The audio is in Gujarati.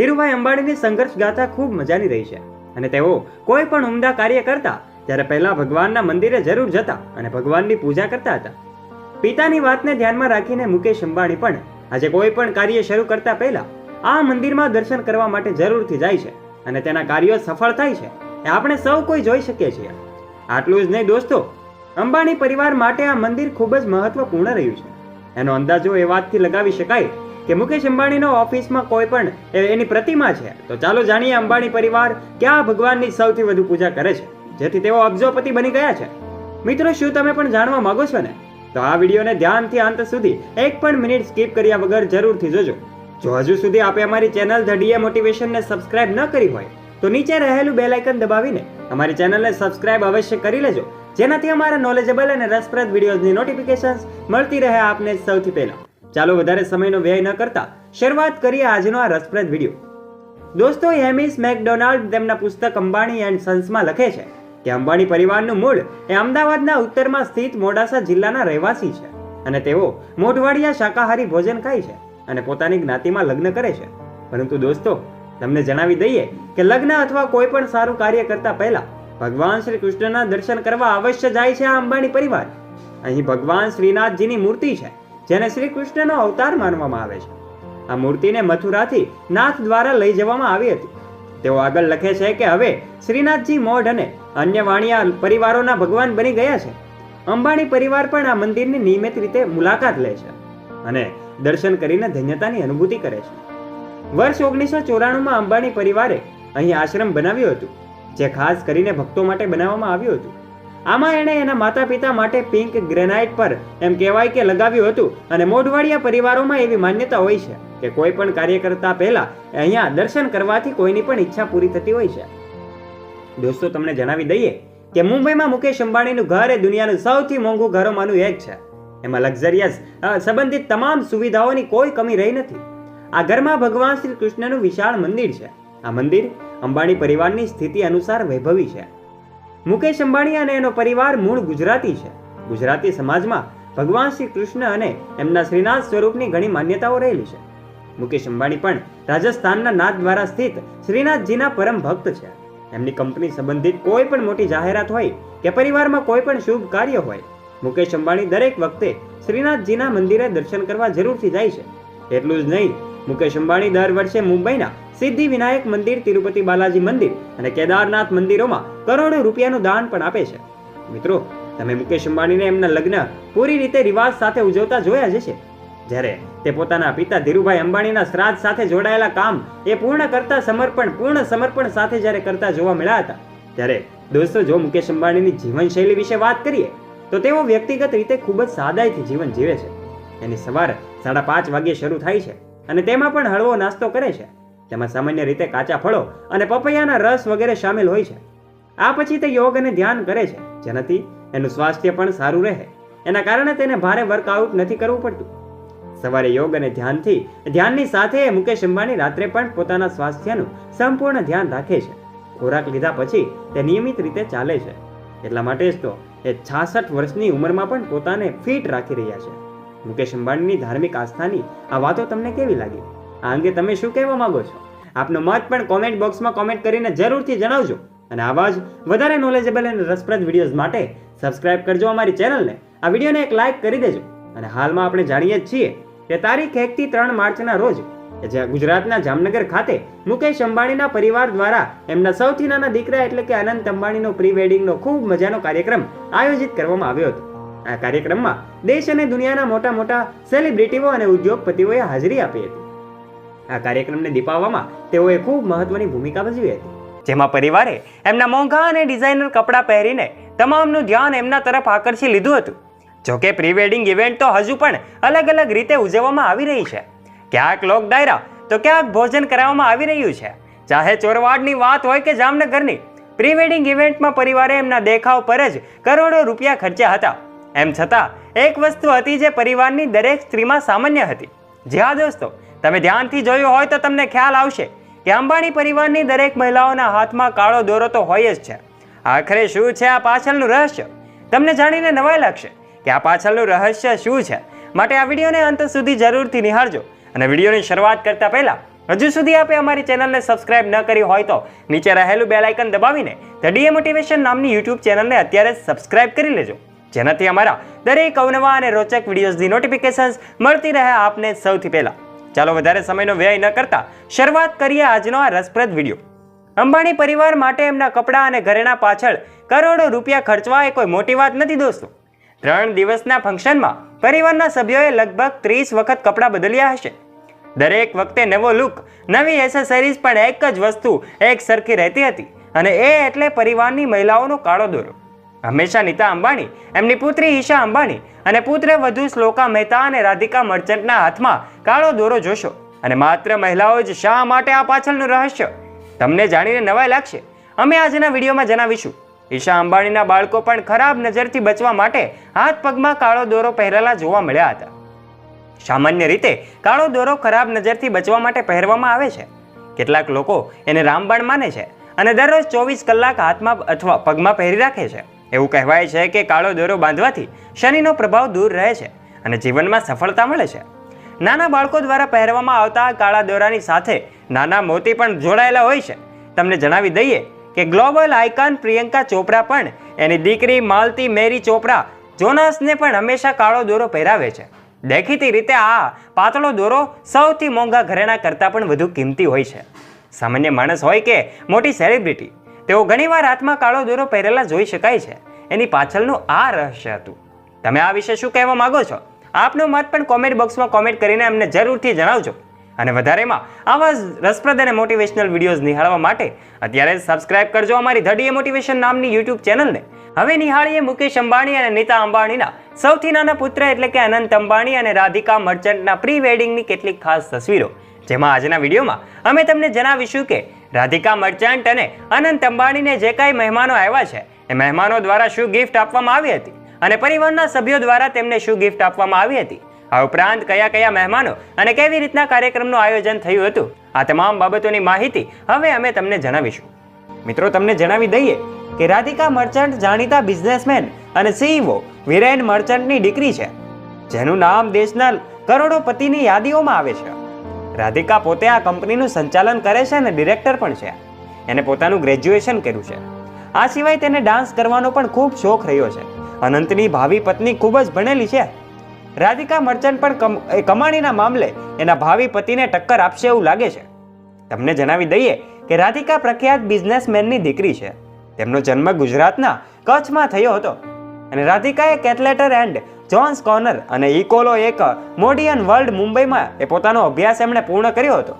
ધીરુભાઈ અંબાણીની સંઘર્ષ ગાથા ખૂબ મજાની રહી છે. અને તેઓ કોઈ પણ ઉમદા કાર્ય કરતા, ત્યારે પહેલા ભગવાનના મંદિરે જરૂર જતા અને ભગવાનની પૂજા કરતા હતા. પિતાની વાતને ધ્યાનમાં રાખીને મુકેશ અંબાણી પણ આજે કોઈ પણ કાર્ય શરૂ કરતા પહેલા આ મંદિરમાં દર્શન કરવા માટે જરૂરથી જાય છે અને તેના કાર્યો સફળ થાય છે એ આપણે સૌ કોઈ જોઈ શકીએ છીએ. આટલું જ નહીં દોસ્તો, અંબાણી પરિવાર માટે આ મંદિર ખૂબ જ મહત્વપૂર્ણ રહ્યું છે. એનો અંદાજો એ વાતથી લગાવી શકાય કે મુકેશ અંબાણીનો ઓફિસમાં કોઈ પણ એની પ્રતિમા છે. તો ચાલો જાણીએ અંબાણી પરિવાર ક્યાં ભગવાનની સૌથી વધુ પૂજા કરે છે. જેથી તેઓ અબજોપતિ બની ગયા છે. મિત્રો, શું તમે પણ જાણવા માંગો છો ને? તો આ વિડીયોને ધ્યાનથી અંત સુધી એક પણ મિનિટ સ્કીપ કર્યા વગર જરૂરથી જોજો. જો હજુ સુધી આપે અમારી ચેનલ ધ ડીએ મોટિવેશનને સબસ્ક્રાઇબ ન કરી હોય, તો નીચે રહેલું બેલ આઇકન દબાવીને અમારી ચેનલને સબસ્ક્રાઇબ અવશ્ય કરી લેજો. જેનાથી અમારા નોલેજેબલ અને રસપ્રદ વિડીયોઝની નોટિફિકેશન્સ મળતી રહે આપને સૌથી પહેલા. ચાલો વધારે સમયનો વ્યય ન કરતા શરૂઆત કરીએ આજનો આ રસપ્રદ વીડિયો દોસ્તો, હેમિસ મેકડોનાલ્ડ તેમના પુસ્તક અંબાણી એન્ડ સન્સમાં લખે છે કે અંબાણી પરિવારનું મૂળ એ અમદાવાદના ઉત્તરમાં સ્થિત મોડાસા જિલ્લાના રહેવાસી છે અને તેઓ મોઢવાડિયા શાકાહારી ભોજન ખાય છે અને પોતાની જ્ઞાતિમાં લગ્ન કરે છે. પરંતુ દોસ્તો, તમને જણાવી દઈએ કે લગ્ન અથવા કોઈ પણ સારું કાર્ય કરતા પહેલા ભગવાન શ્રી કૃષ્ણના દર્શન કરવા અવશ્ય જાય છે આ અંબાણી પરિવાર. અહીં ભગવાન શ્રીનાથજીની મૂર્તિ છે. જેને શ્રી કૃષ્ણનો અવતાર માનવામાં આવે છે. આ મૂર્તિને મથુરાથી નાથ દ્વારા લઈ જવામાં આવી હતી. તેઓ આગળ લખે છે કે હવે શ્રીનાથજી મોઢ અને અન્ય વાણિયા પરિવારોના ભગવાન બની ગયા છે. અંબાણી પરિવાર પણ આ મંદિરની નિયમિત રીતે મુલાકાત લે છે અને દર્શન કરીને ધન્યતાની અનુભૂતિ કરે છે. વર્ષ ઓગણીસો ચોરાણુંમાં અંબાણી પરિવારે અહીં આશ્રમ બનાવ્યું હતું, જે ખાસ કરીને ભક્તો માટે બનાવવામાં આવ્યું હતું. આમાં એણે એના માતા પિતા માટે પિંક ગ્રેનાઇટ પર એમ કહેવાય કે લગાવ્યું હતું. અને મોઢવાડિયા પરિવારોમાં એવી માન્યતા હોય છે કે કોઈ પણ કાર્ય કરતા પહેલા અહીંયા દર્શન કરવાથી કોઈની પણ ઈચ્છા પૂરી થતી હોય છે. દોસ્તો, તમને જણાવી દઈએ કે મુંબઈમાં મુકેશ અંબાણીનું ઘર એ દુનિયાનું સૌથી મોંઘું ઘરોમાંનું એક છે. એમાં લક્ઝરિયસ સંબંધિત તમામ સુવિધાઓની કોઈ કમી રહી નથી. આ ઘરમાં ભગવાન શ્રી કૃષ્ણનું વિશાળ મંદિર છે. આ મંદિર અંબાણી પરિવારની સ્થિતિ અનુસાર વૈભવી છે. મુકેશ અંબાણી અને એનો પરિવાર મૂળ ગુજરાતી છે. ગુજરાતી સમાજમાં ભગવાન શ્રી કૃષ્ણ અને એમના શ્રીનાથ સ્વરૂપની ઘણી માન્યતાઓ રહેલી છે. મુકેશ અંબાણી પણ રાજસ્થાનના નાથ દ્વારા સ્થિત શ્રીનાથજીના પરમ ભક્ત છે. એમની કંપની સંબંધિત કોઈ પણ મોટી જાહેરાત હોય કે પરિવારમાં કોઈ પણ શુભ કાર્ય હોય, મુકેશ અંબાણી દરેક વખતે શ્રીનાથજીના મંદિરે દર્શન કરવા જરૂરથી જાય છે. એટલું જ નહીં મુકેશ અંબાણી દર વર્ષે મુંબઈના સિદ્ધિ વિનાયક મંદિર, તિરુપતિ બાલાજી મંદિર અને કેદારનાથ મંદિરોમાં કરોડો રૂપિયાનું દાન પણ આપે છે. મિત્રો, તમે મુકેશ અંબાણીને એમના લગ્ન પૂરી રીતે રિવાજ સાથે ઉજવતા જોયા જ જ્યારે તે પોતાના પિતા ધીરુભાઈ અંબાણીના શ્રાદ્ધ સાથે જોડાયેલા કામ એ પૂર્ણ કરતા સમર્પણ, પૂર્ણ સમર્પણ સાથે જ્યારે કરતા જોવા મળ્યા હતા, ત્યારે દોસ્તો, જો મુકેશ અંબાણીની જીવનશૈલી વિશે વાત કરીએ, તો તેઓ વ્યક્તિગત રીતે ખૂબ જ સાદાઈથી જીવન જીવે છે. એની સવાર સાડા પાંચ વાગ્યે શરૂ થાય છે. અને તેમાં પણ હળવો નાસ્તો કરે છે. તેમાં સામાન્ય રીતે કાચા ફળો અને પપૈયાના રસ વગેરે સામેલ હોય છે. આ પછી તે યોગ અને ધ્યાન કરે છે, જેનાથી એનું સ્વાસ્થ્ય પણ સારું રહે. એના કારણે તેને ભારે વર્કઆઉટ નથી કરવું પડતું. સવારે યોગ અને ધ્યાનથી, ધ્યાનની સાથે મુકેશ અંબાણી રાત્રે પણ પોતાના સ્વાસ્થ્યનું સંપૂર્ણ ધ્યાન રાખે છે. ખોરાક લીધા પછી તે નિયમિત રીતે ચાલે છે. એટલા માટે જ તો એ છાસઠ વર્ષની ઉંમરમાં પણ પોતાને ફિટ રાખી રહ્યા છે. મુકેશ અંબાણીની ધાર્મિક આસ્થાની આ વાતો તમને કેવી લાગી? આ અંગે તમે શું કહેવા માંગો છો? આપનો મત પણ કોમેન્ટ બોક્સમાં કોમેન્ટ કરીને જરૂરથી જણાવજો. અને આવા જ વધારે નોલેજેબલ અને રસપ્રદ વિડીયોઝ માટે સબસ્ક્રાઇબ કરજો અમારી ચેનલને આ વિડીયોને એક લાઇક કરી દેજો. અને હાલમાં આપણે જાણીએ જ છીએ કે તારીખ એકથી ત્રણ માર્ચના રોજ ગુજરાતના જામનગર ખાતે મુકેશ અંબાણીના પરિવાર દ્વારા એમના સૌથી નાના દીકરા એટલે કે અનંત અંબાણીનો પ્રી વેડિંગનો ખૂબ મજાનો કાર્યક્રમ આયોજિત કરવામાં આવ્યો હતો. આ કાર્યક્રમમાં દેશ અને દુનિયાના મોટા મોટા સેલિબ્રિટીઓ અને ઉદ્યોગપતિઓએ હાજરી આપી હતી. આ કાર્યક્રમને દીપાવવામાં તેઓએ ખૂબ મહત્વની ભૂમિકા ભજવી હતી. જેમાં પરિવારે એમના મોંઘા અને ડિઝાઇનર કપડાં પહેરીને તમામનું ધ્યાન એમના તરફ આકર્ષી લીધું હતું. જોકે પ્રી વેડિંગ ઇવેન્ટ તો હજુ પણ અલગ અલગ રીતે ઉજવવામાં આવી રહી છે. ક્યાંક લોક ડાયરા, તો ક્યાંક ભોજન કરાવવામાં આવી રહ્યું છે. ચાહે ચોરવાડની વાત હોય કે જામનગરની પ્રી વેડિંગ ઇવેન્ટમાં પરિવારે એમના દેખાવ પર જ કરોડો રૂપિયા ખર્ચ્યા હતા. એમ છતાં, એક વસ્તુ હતી જે પરિવારની દરેક સ્ત્રીમાં સામાન્ય હતી. જી હા દોસ્તો, તમે ધ્યાનથી જોયું હોય તો તમને ખ્યાલ આવશે કે અંબાણી પરિવારની દરેક મહિલાઓના હાથમાં કાળો દોરો તો હોય જ છે. આખરે શું છે આ પાછળનું રહસ્ય? તમને જાણીને નવાઈ લાગશે કે આ પાછળનું રહસ્ય શું છે? માટે આ વિડીયોને અંત સુધી જરૂરથી નિહાળજો અને વિડીયોની શરૂઆત કરતા પહેલા, હજુ સુધી આપે અમારી ચેનલને સબસ્ક્રાઇબ ન કરી હોય તો નીચે રહેલું બેલ આઇકન દબાવીને ધ ડીએ મોટિવેશન નામની યુટ્યુબ ચેનલને અત્યારે સબસ્ક્રાઇબ કરી લેજો. જેનાથી અમારા દરેક અવનવા અને રોચક વિડીયોઝની નોટિફિકેશન્સ મળતી રહે આપને સૌથી પહેલાં. ચાલો વધારે સમયનો વ્યય ન કરતા શરૂઆત કરીએ આજનો આ રસપ્રદ વીડિયો અંબાણી પરિવાર માટે એમના કપડાં અને ઘરેણા પાછળ કરોડો રૂપિયા ખર્ચવા એ કોઈ મોટી વાત નથી દોસ્તો. ત્રણ દિવસના ફંક્શનમાં પરિવારના સભ્યોએ લગભગ ત્રીસ વખત કપડાં બદલ્યા હશે. દરેક વખતે નવો લુક નવી એસેસરીઝ પણ એક જ વસ્તુ એક સરખી રહેતી હતી અને એ એટલે પરિવારની મહિલાઓનો કાળો દોરો. હંમેશા નીતા અંબાણી, એમની પુત્રી ઈશા અંબાણી અને પુત્ર વધુ શ્લોકા મહેતા અને રાધિકા મર્ચન્ટના હાથમાં કાળો દોરો જોશો અને માત્ર મહિલાઓ જ શા માટે આ પાછળનું રહસ્ય? તમને જાણીને નવાઈ લાગશે. અમે આજના વિડીયોમાં જણાવીશું. ઈશા અંબાણીના બાળકો પણ ખરાબ નજરથી બચવા માટે હાથ પગમાં કાળો દોરો પહેરેલા જોવા મળ્યા હતા. સામાન્ય રીતે કાળો દોરો ખરાબ નજરથી બચવા માટે પહેરવામાં આવે છે. કેટલાક લોકો એને રામબાણ માને છે અને દરરોજ ચોવીસ કલાક હાથમાં અથવા પગમાં પહેરી રાખે છે. એવું કહેવાય છે કે કાળો દોરો બાંધવાથી શનિનો પ્રભાવ દૂર રહે છે અને જીવનમાં સફળતા મળે છે. નાના બાળકો દ્વારા પહેરવામાં આવતા કાળા દોરાની સાથે નાના મોતી પણ જોડાયેલા હોય છે. તમને જણાવી દઈએ કે ગ્લોબલ આઇકન પ્રિયંકા ચોપરા પણ એની દીકરી માલતી મેરી ચોપરા જોનાસને પણ હંમેશા કાળો દોરો પહેરાવે છે. દેખીતી રીતે આ પાતળો દોરો સૌથી મોંઘા ઘરેણા કરતાં પણ વધુ કિંમતી હોય છે. સામાન્ય માણસ હોય કે મોટી સેલિબ્રિટી તેઓ ઘણીવાર હાથમાં કાળો દોરો પહેરેલા જોઈ શકાય છે. એની પાછળનું આ રહસ્ય હતું. તમે આ વિશે શું કહેવા માંગો છો? આપનો મત પણ કોમેન્ટ બોક્સમાં કોમેન્ટ કરીને અમને જરૂરથી જણાવજો. અને વધારેમાં આવા રસપ્રદ અને મોટિવેશનલ વિડીયોઝ નિહાળવા માટે અત્યારે સબસ્ક્રાઇબ કરજો અમારી ધડીએ મોટિવેશન નામની યુટ્યુબ ચેનલને હવે નિહાળીએ મુકેશ અંબાણી અને નીતા અંબાણીના સૌથી નાના પુત્ર એટલે કે અનંત અંબાણી અને રાધિકા મર્ચન્ટના પ્રી વેડિંગની કેટલીક ખાસ તસવીરો. જેમાં આજના વિડીયોમાં અમે તમને જણાવીશું કે રાધિકા મર્ચન્ટ અને અનંત અંબાણીને જે કાંઈ મહેમાનો આવ્યા છે, એ મહેમાનો દ્વારા શું ગિફ્ટ આપવામાં આવી હતી? અને પરિવારના સભ્યો દ્વારા તેમને શું ગિફ્ટ આપવામાં આવી હતી? આ ઉપરાંત કયા કયા મહેમાનો અને કેવી રીતના કાર્યક્રમનું આયોજન થયું હતું? આ તમામ બાબતોની માહિતી હવે અમે તમને જણાવીશું. મિત્રો, તમને જણાવી દઈએ કે રાધિકા મર્ચન્ટ જાણીતા બિઝનેસમેન અને સીઈઓ વિરેન મર્ચન્ટની દીકરી છે, જેનું નામ દેશના કરોડોપતિની યાદીઓમાં આવે છે. રાધિકા પોતે આ કંપનીનું સંચાલન કરે છે અને ડિરેક્ટર પણ છે. એને પોતાનું ગ્રેજ્યુએશન કર્યું છે. આ સિવાય તેને ડાન્સ કરવાનો પણ ખૂબ શોખ રહ્યો છે. અનંતની ભાવિ પત્ની ખૂબ જ ભણેલી છે. રાધિકા મર્ચન્ટ પણ કમાણીના મામલે એના ભાવિ પતિને ટક્કર આપશે એવું લાગે છે. તમને જણાવી દઈએ કે રાધિકા પ્રખ્યાત બિઝનેસમેનની દીકરી છે. તેમનો જન્મ ગુજરાતના કચ્છમાં થયો હતો. અને રાધિકાએ કેથલેટર એન્ડ જોન્સ કોર્નર અને ઇકોલો એક મોડિયન વર્લ્ડ મુંબઈમાં એ પોતાનો અભ્યાસ એમણે પૂર્ણ કર્યો હતો.